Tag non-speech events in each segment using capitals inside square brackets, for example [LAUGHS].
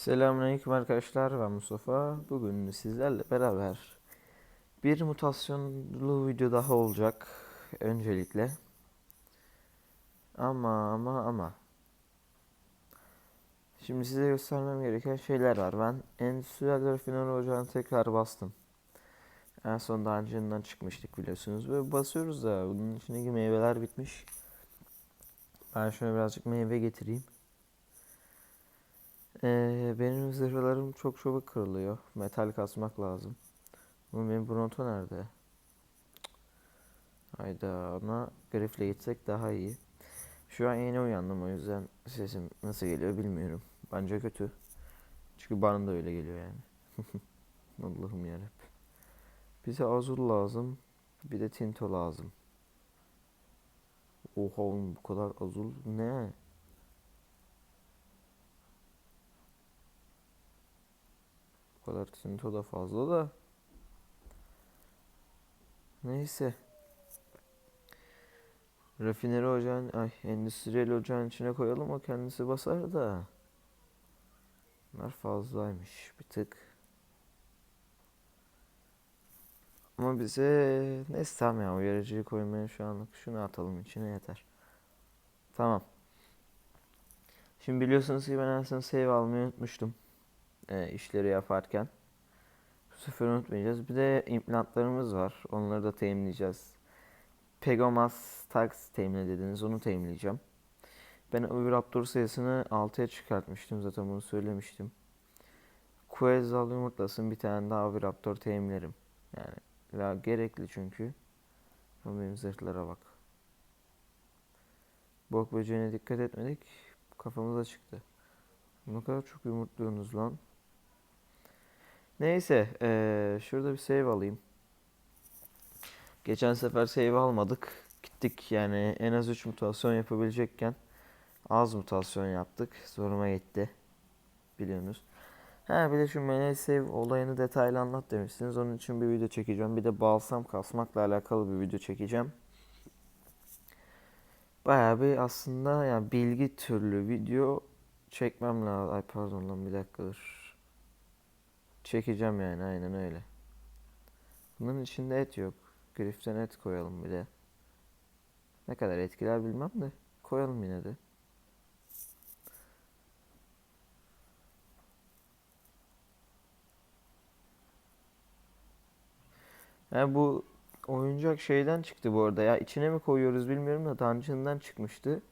Selamünaleyküm arkadaşlar ben Mustafa. Bugün sizlerle beraber bir mutasyonlu video daha olacak öncelikle. Ama ama ama. Şimdi size göstermem gereken şeyler var. Ben endüstriyel rafiner ocağını tekrar bastım. En son daha önceden çıkmıştık biliyorsunuz. Ve basıyoruz da bunun içindeki meyveler bitmiş. Ben şöyle birazcık meyve getireyim. Ee, benim zırhlarım çok çabuk kırılıyor. Metal kasmak lazım. Ama benim Bronto nerede? Hayda ona grifle gitsek daha iyi. Şu an yeni uyandım o yüzden sesim nasıl geliyor bilmiyorum. Bence kötü. Çünkü bana da öyle geliyor yani. [LAUGHS] Allah'ım yarabbim. Bize azul lazım. Bir de tinto lazım. Oha oğlum bu kadar azul ne? Bu kadar tinto da fazla da. Neyse. Rafineri ocağın, ay endüstriyel ocağın içine koyalım o kendisi basar da. Bunlar fazlaymış bir tık. Ama bize neyse tamam ya uyarıcıyı koymaya şu anlık şunu atalım içine yeter. Tamam. Şimdi biliyorsunuz ki ben en son save almayı unutmuştum. E, işleri yaparken. Bu sefer unutmayacağız. Bir de implantlarımız var. Onları da teyimleyeceğiz. Pegomas Tax teyimle dediniz. Onu teyimleyeceğim. Ben Oviraptor sayısını 6'ya çıkartmıştım. Zaten bunu söylemiştim. Quetzal yumurtlasın bir tane daha Oviraptor teyimlerim. Yani la gerekli çünkü. Ama benim zırhlara bak. Bok böceğine dikkat etmedik. Kafamıza çıktı. Ne kadar çok yumurtluyorsunuz lan. Neyse, eee, şurada bir save alayım. Geçen sefer save almadık. Gittik yani en az 3 mutasyon yapabilecekken az mutasyon yaptık. Zoruma gitti. Biliyorsunuz. Ha bir de şu manage save olayını detaylı anlat demişsiniz. Onun için bir video çekeceğim. Bir de balsam kasmakla alakalı bir video çekeceğim. Bayağı bir aslında yani bilgi türlü video çekmem lazım. Ay pardon lan bir dakika dur. Çekeceğim yani aynen öyle. Bunun içinde et yok. Griften et koyalım bir de. Ne kadar etkiler bilmem de koyalım yine de. Yani bu oyuncak şeyden çıktı bu arada ya. içine mi koyuyoruz bilmiyorum da dungeon'dan çıkmıştı.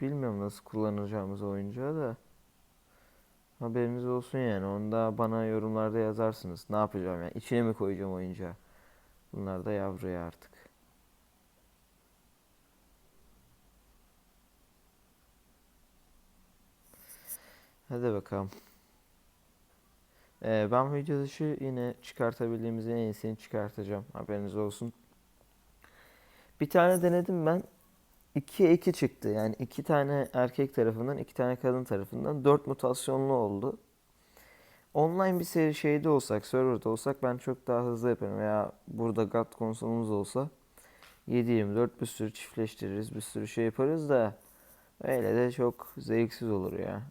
Bilmiyorum nasıl kullanacağımız oyuncağı da. Haberiniz olsun yani. Onu da bana yorumlarda yazarsınız. Ne yapacağım yani? İçine mi koyacağım oyuncağı? Bunlar da yavruya artık. Hadi bakalım. Ee, ben video dışı yine çıkartabildiğimizin en iyisini çıkartacağım. Haberiniz olsun. Bir tane denedim ben. 2'ye 2 çıktı. Yani iki tane erkek tarafından, iki tane kadın tarafından 4 mutasyonlu oldu. Online bir seri şeyde olsak, serverda olsak ben çok daha hızlı yaparım. Veya burada GAT konsolumuz olsa 7-24 bir sürü çiftleştiririz, bir sürü şey yaparız da öyle de çok zevksiz olur ya.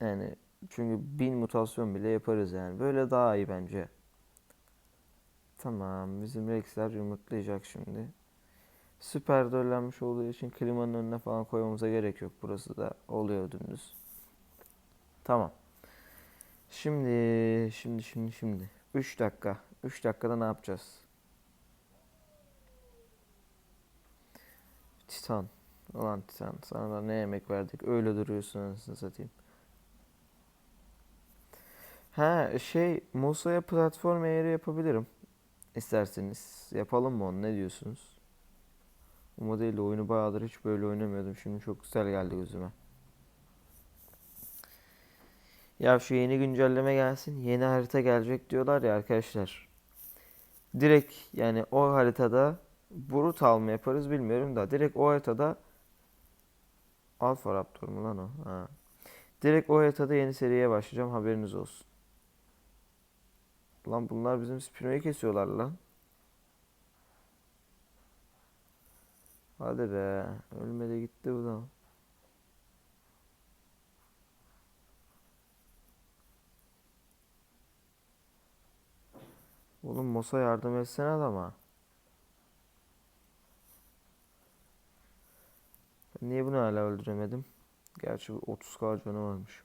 Yani çünkü bin mutasyon bile yaparız yani. Böyle daha iyi bence. Tamam, bizim Rex'ler yumurtlayacak şimdi. Süper döllenmiş olduğu için klimanın önüne falan koymamıza gerek yok. Burası da oluyor dümdüz. Tamam. Şimdi, şimdi, şimdi, şimdi. 3 dakika. 3 dakikada ne yapacağız? Titan. Ulan Titan. Sana da ne yemek verdik? Öyle duruyorsun anasını satayım. Ha şey Musa'ya platform eğri yapabilirim. İsterseniz. Yapalım mı onu? Ne diyorsunuz? Bu modelle oyunu bayağıdır hiç böyle oynamıyordum. Şimdi çok güzel geldi gözüme. Ya şu yeni güncelleme gelsin. Yeni harita gelecek diyorlar ya arkadaşlar. Direkt yani o haritada Brutal mı yaparız bilmiyorum da direkt o haritada Alpha Raptor mu lan o? Ha. Direkt o haritada yeni seriye başlayacağım haberiniz olsun. Lan bunlar bizim Spino'yu kesiyorlar lan. Hadi be. Ölmedi gitti bu da. Oğlum Mosa yardım etsene adama. Ben niye bunu hala öldüremedim? Gerçi 30k canı varmış.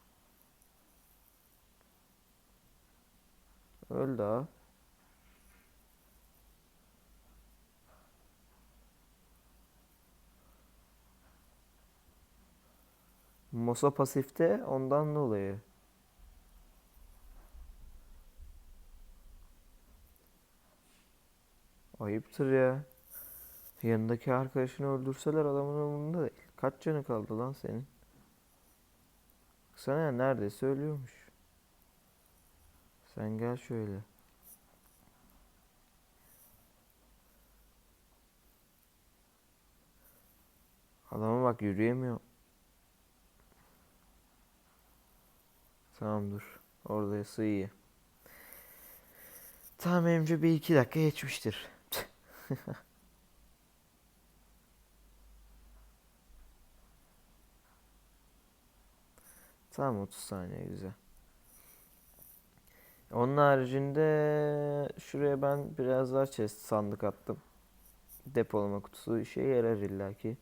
Öldü abi. Mosa pasifte ondan dolayı. Ayıptır ya. Yanındaki arkadaşını öldürseler adamın umurunda değil. Kaç canı kaldı lan senin? Sana ya neredeyse ölüyormuş. Sen gel şöyle. Adama bak yürüyemiyor. Tamam dur. Oradaysa iyi. Tahminimce bir iki dakika geçmiştir. [LAUGHS] Tamam 30 saniye güzel. Onun haricinde şuraya ben biraz daha chest sandık attım. Depolama kutusu işe yarar illaki.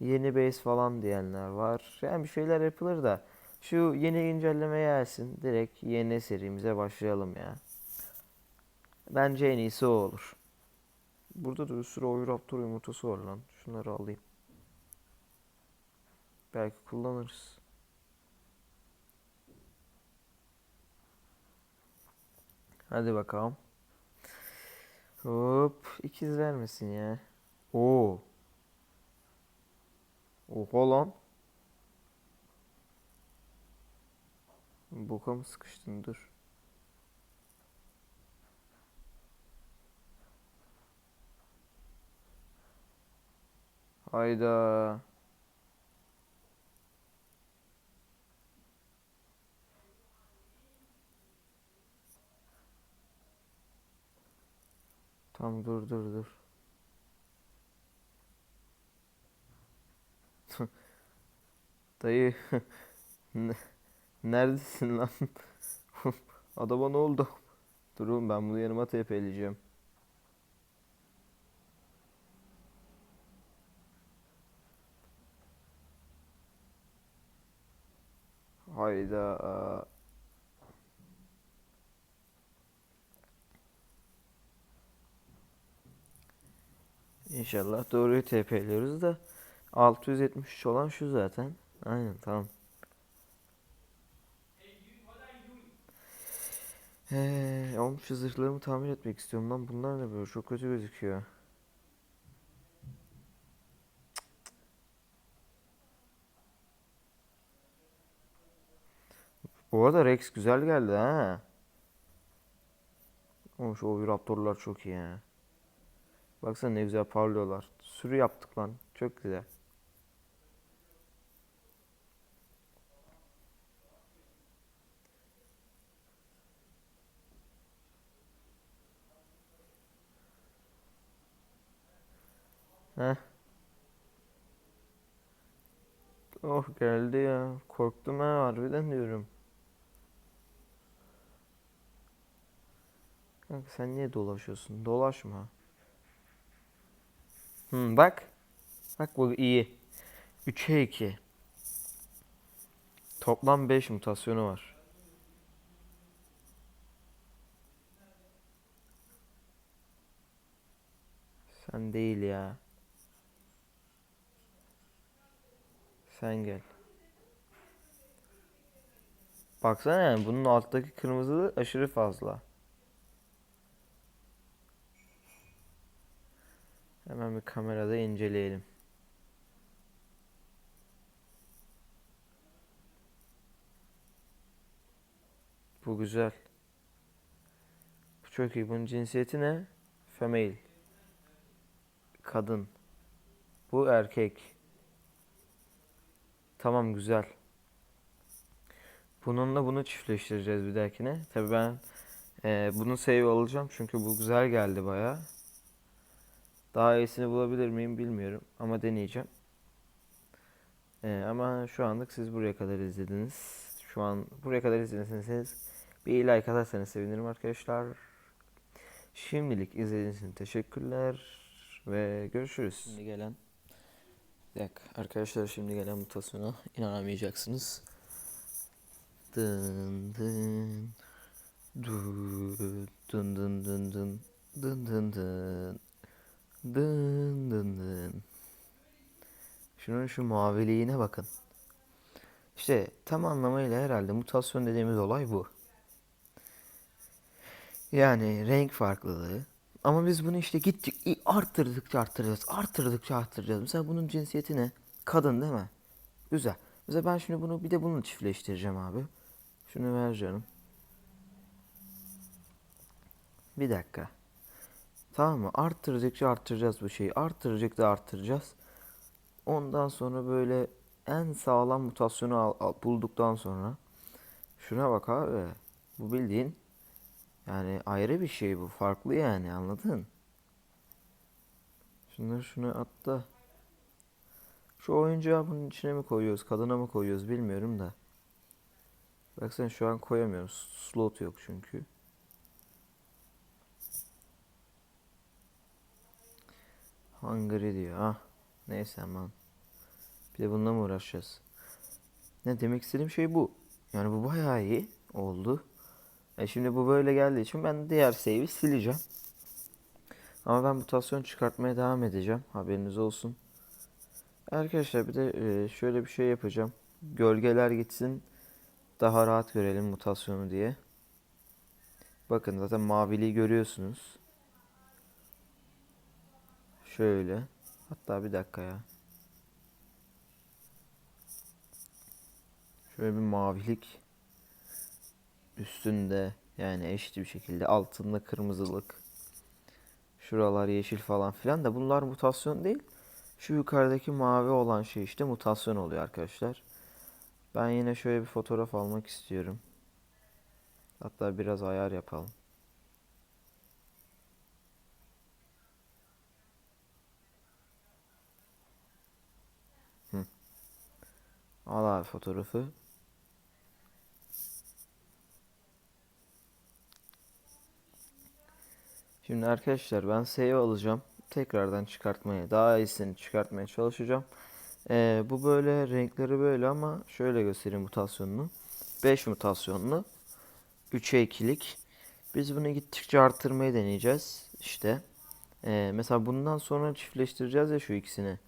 Yeni base falan diyenler var. Yani bir şeyler yapılır da şu yeni güncelleme gelsin. Direkt yeni serimize başlayalım ya. Bence en iyisi o olur. Burada da bir sürü Oviraptor yumurtası var lan. Şunları alayım. Belki kullanırız. Hadi bakalım. Hop. ikiz vermesin ya. Oo. Oha lan. Boka mı sıkıştın? Dur. Hayda. Tam dur dur dur. [LAUGHS] Dayı [LAUGHS] ne- neredesin lan? [LAUGHS] Adama ne oldu? Durun ben bunu yanıma TP'leyeceğim. Hayda. İnşallah doğruyu TP'liyoruz da 673 olan şu zaten. Aynen tamam. Ee, oğlum şu zırhlarımı tamir etmek istiyorum lan. Bunlar ne böyle çok kötü gözüküyor. Bu arada Rex güzel geldi ha. Oğlum şu Oviraptorlar çok iyi ya. Baksana ne güzel parlıyorlar. Sürü yaptık lan. Çok güzel. Geldi ya. Korktum ha harbiden diyorum. Kanka sen niye dolaşıyorsun? Dolaşma. Hmm, bak. Bak bu iyi. 3'e 2. Toplam 5 mutasyonu var. Sen değil ya. Sen gel. Baksana yani bunun alttaki kırmızı aşırı fazla. Hemen bir kamerada inceleyelim. Bu güzel. Bu çok iyi. Bunun cinsiyeti ne? Female. Kadın. Bu erkek. Tamam güzel. Bununla bunu çiftleştireceğiz bir dahakine. Tabii ben e, bunu save alacağım çünkü bu güzel geldi baya. Daha iyisini bulabilir miyim bilmiyorum ama deneyeceğim. E, ama şu anlık siz buraya kadar izlediniz. Şu an buraya kadar izlediyseniz bir like atarsanız sevinirim arkadaşlar. Şimdilik izlediğiniz için teşekkürler ve görüşürüz. Şimdi gelen dakika arkadaşlar şimdi gelen mutasyona inanamayacaksınız. Dın dın du- dın dın dın dın dın dın dın dın dın dın. Şunun şu maviliğine bakın. İşte tam anlamıyla herhalde mutasyon dediğimiz olay bu. Yani renk farklılığı. Ama biz bunu işte gittik arttırdıkça arttıracağız. Arttırdıkça arttıracağız. Mesela bunun cinsiyeti ne? Kadın değil mi? Güzel. Mesela ben şimdi bunu bir de bunu çiftleştireceğim abi. Şunu ver canım. Bir dakika. Tamam mı? Arttırdıkça arttıracağız bu şeyi. Arttırdıkça arttıracağız. Ondan sonra böyle en sağlam mutasyonu al- al- bulduktan sonra şuna bak abi. Bu bildiğin yani ayrı bir şey bu. Farklı yani anladın? Şunları şuna at da. Şu oyuncağı bunun içine mi koyuyoruz? Kadına mı koyuyoruz bilmiyorum da. Baksana şu an koyamıyorum. Slot yok çünkü. Hungry diyor. Ah. Neyse aman. Bir de bununla mı uğraşacağız? Ne demek istediğim şey bu. Yani bu bayağı iyi oldu. E şimdi bu böyle geldiği için ben diğer save'i sileceğim. Ama ben mutasyon çıkartmaya devam edeceğim. Haberiniz olsun. Arkadaşlar bir de e, şöyle bir şey yapacağım. Gölgeler gitsin. Daha rahat görelim mutasyonu diye. Bakın zaten maviliği görüyorsunuz. Şöyle. Hatta bir dakika ya. Şöyle bir mavilik üstünde yani eşit bir şekilde altında kırmızılık. Şuralar yeşil falan filan da bunlar mutasyon değil. Şu yukarıdaki mavi olan şey işte mutasyon oluyor arkadaşlar. Ben yine şöyle bir fotoğraf almak istiyorum. Hatta biraz ayar yapalım. Hı. Al abi fotoğrafı. Şimdi arkadaşlar ben save alacağım. Tekrardan çıkartmaya, daha iyisini çıkartmaya çalışacağım. Ee, bu böyle renkleri böyle ama şöyle göstereyim mutasyonunu. 5 mutasyonlu. 3'e 2'lik. Biz bunu gittikçe arttırmayı deneyeceğiz. İşte. Ee, mesela bundan sonra çiftleştireceğiz ya şu ikisini.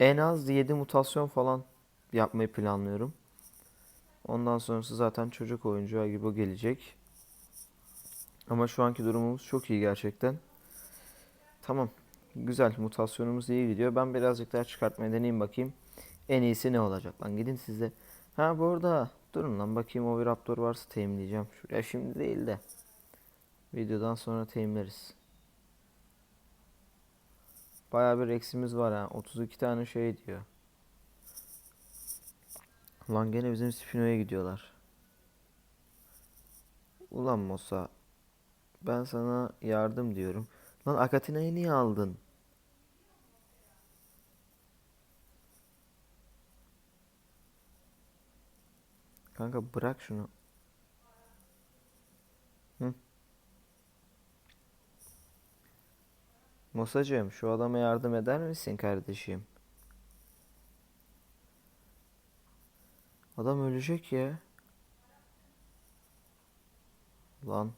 En az 7 mutasyon falan yapmayı planlıyorum. Ondan sonrası zaten çocuk oyuncağı gibi gelecek. Ama şu anki durumumuz çok iyi gerçekten. Tamam. Güzel. Mutasyonumuz iyi gidiyor. Ben birazcık daha çıkartmaya deneyeyim bakayım. En iyisi ne olacak lan? Gidin size. Ha bu arada durun lan bakayım o bir varsa teyimleyeceğim. Şuraya şimdi değil de. Videodan sonra teyimleriz. Bayağı bir eksimiz var ha. 32 tane şey diyor. Lan gene bizim Spino'ya gidiyorlar. Ulan Mosa. Ben sana yardım diyorum. Lan Akatina'yı niye aldın? Kanka bırak şunu. Hı? Mosacığım şu adama yardım eder misin kardeşim? Adam ölecek ya. Lan.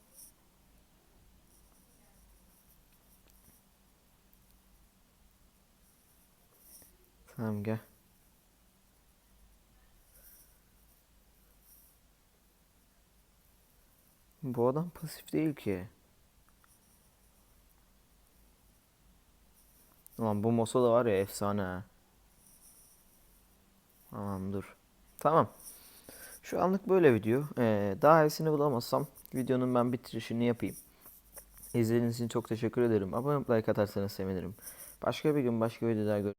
Tamam gel. Bu adam pasif değil ki. Ulan bu Mosa da var ya efsane. Tamam dur. Tamam. Şu anlık böyle video. Ee, daha iyisini bulamazsam videonun ben bitirişini yapayım. İzlediğiniz için çok teşekkür ederim. Abone olup like atarsanız sevinirim. Başka bir gün başka videoda görüşürüz.